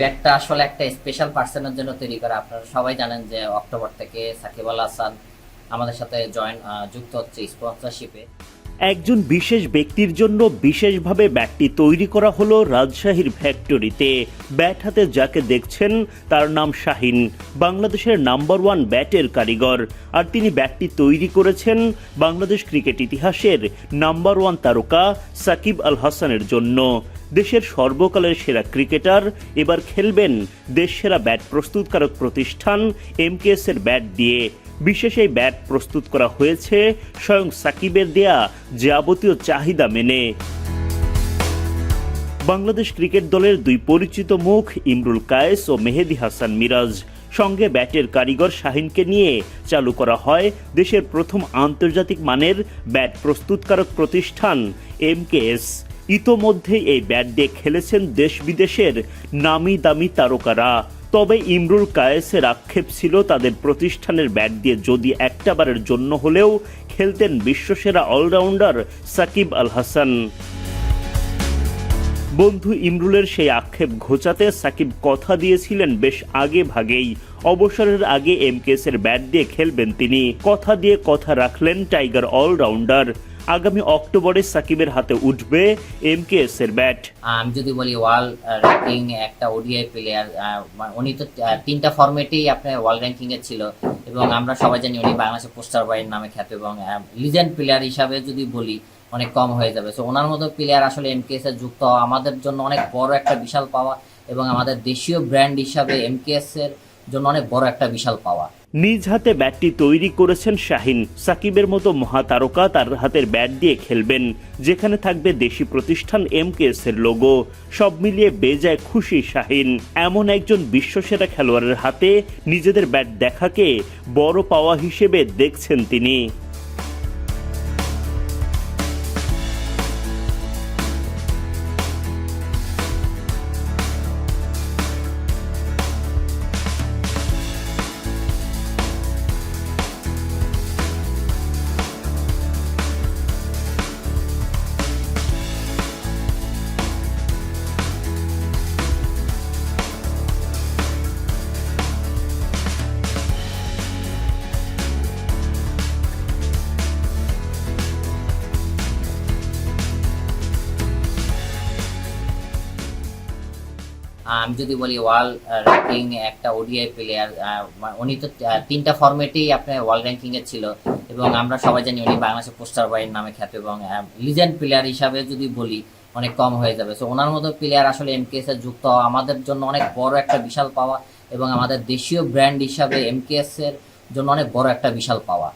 ব্যাটটা আসলে একটা স্পেশাল পার্সনের জন্য তৈরি করা। আপনারা সবাই জানেন যে অক্টোবর থেকে সাকিব আল হাসান আমাদের সাথে জয়েন যুক্ত হচ্ছে স্পন্সরশিপে একজন বিশেষ ব্যক্তির জন্য বিশেষভাবে ব্যাটটি তৈরি করা হলো রাজশাহীর ফ্যাক্টরিতে। ব্যাট হাতে যাকে দেখছেন, তার নাম শাহিন। বাংলাদেশের নাম্বার ওয়ান ব্যাটের কারিগর। আর তিনি ব্যাটটি তৈরি করেছেন বাংলাদেশ ক্রিকেট ইতিহাসের নাম্বার ওয়ান তারকা সাকিব আল হাসানের জন্য। দেশের সর্বকালের সেরা ক্রিকেটার, এবার খেলবেন দেশ সেরা ব্যাট প্রস্তুতকারক প্রতিষ্ঠান এমকেএস এর ব্যাট দিয়ে। বিশেষ এই ব্যাট প্রস্তুত করা হয়েছে স্বয়ং সাকিবের দেয়া যাবতীয় চাহিদা মেনে। বাংলাদেশ ক্রিকেট দলের দুই পরিচিত মুখ ইমরুল কায়েস ও মেহেদি হাসান মিরাজ। সঙ্গে ব্যাটের কারিগর শাহিনকে নিয়ে চালু করা হয় দেশের প্রথম আন্তর্জাতিক মানের ব্যাট প্রস্তুতকারক প্রতিষ্ঠান এমকেএস। ইতোমধ্যে এই ব্যাট দিয়ে খেলেছেন দেশ বিদেশের নামি দামি তারকারা। তবে ইমরুল কায়েসের আক্ষেপ ছিল তাদের প্রতিষ্ঠানের ব্যাট দিয়ে যদি একটাবারের জন্য হলেও খেলতেন বিশ্বসেরা অলরাউন্ডার সাকিব আল হাসান। বন্ধু, ইমরুলের সেই আক্ষেপ ঘোচাতে সাকিব কথা দিয়েছিলেন বেশ আগে ভাগেই। অবসরের আগে এমকেএস এর ব্যাট দিয়ে খেলবেন তিনি। কথা দিয়ে কথা রাখলেন টাইগার অলরাউন্ডার। আগামী অক্টোবরে সাকিবের হাতে উঠবে এমকেএস এর ব্যাট। আমি যদি বলি ওয়ার্ল্ড র্যাঙ্কিং একটা ওডিআই প্লেয়ার উনি তো তিনটা ফরম্যাটেই আপনার ওয়ার্ল্ড র্যাঙ্কিং এ ছিল। এবং আমরা সবাই জানি উনি বাংলাদেশের পোস্টার বয়ের নামে খ্যাত এবং লিজেন্ড প্লেয়ার হিসাবে যদি বলি, অনেক কম হয়ে যাবে। সো ওনার মতো প্লেয়ার আসলে এমকেএস এর যুক্ত হওয়া আমাদের জন্য অনেক বড় একটা বিশাল পাওয়া এবং আমাদের দেশীয় ব্র্যান্ড হিসাবে এমকেএস এর জন্য অনেক বড় একটা বিশাল পাওয়া। নিজ হাতে ব্যাটটি তৈরি করেছেন শাহিন। সাকিবের মতো মহাতারকা তার হাতের ব্যাট দিয়ে খেলবেন, যেখানে থাকবে দেশি প্রতিষ্ঠান এমকেএস এর লোগো সব মিলিয়ে বেজায় খুশি শাহিন। এমন একজন বিশ্বসেরা খেলোয়াড়ের হাতে নিজেদের ব্যাট দেখাকে বড় পাওয়া হিসেবে দেখছেন তিনি। আমি যদি বলি ওয়ার্ল্ড র্যাঙ্কিং একটা ওডিআই প্লেয়ার উনি তো তিনটা ফরম্যাটেই আপনার ওয়ার্ল্ড র্যাঙ্কিং এ ছিল। এবং আমরা সবাই জানি উনি বাংলাদেশের পোস্টার বয়ের নামে খ্যাত এবং লিজেন্ড প্লেয়ার হিসাবে যদি বলি, অনেক কম হয়ে যাবে। সো ওনার মতো প্লেয়ার আসলে এমকেএস এর যুক্ত হওয়া আমাদের জন্য অনেক বড় একটা বিশাল পাওয়া এবং আমাদের দেশীয় ব্র্যান্ড হিসাবে এমকেএস এর জন্য অনেক বড় একটা বিশাল পাওয়া।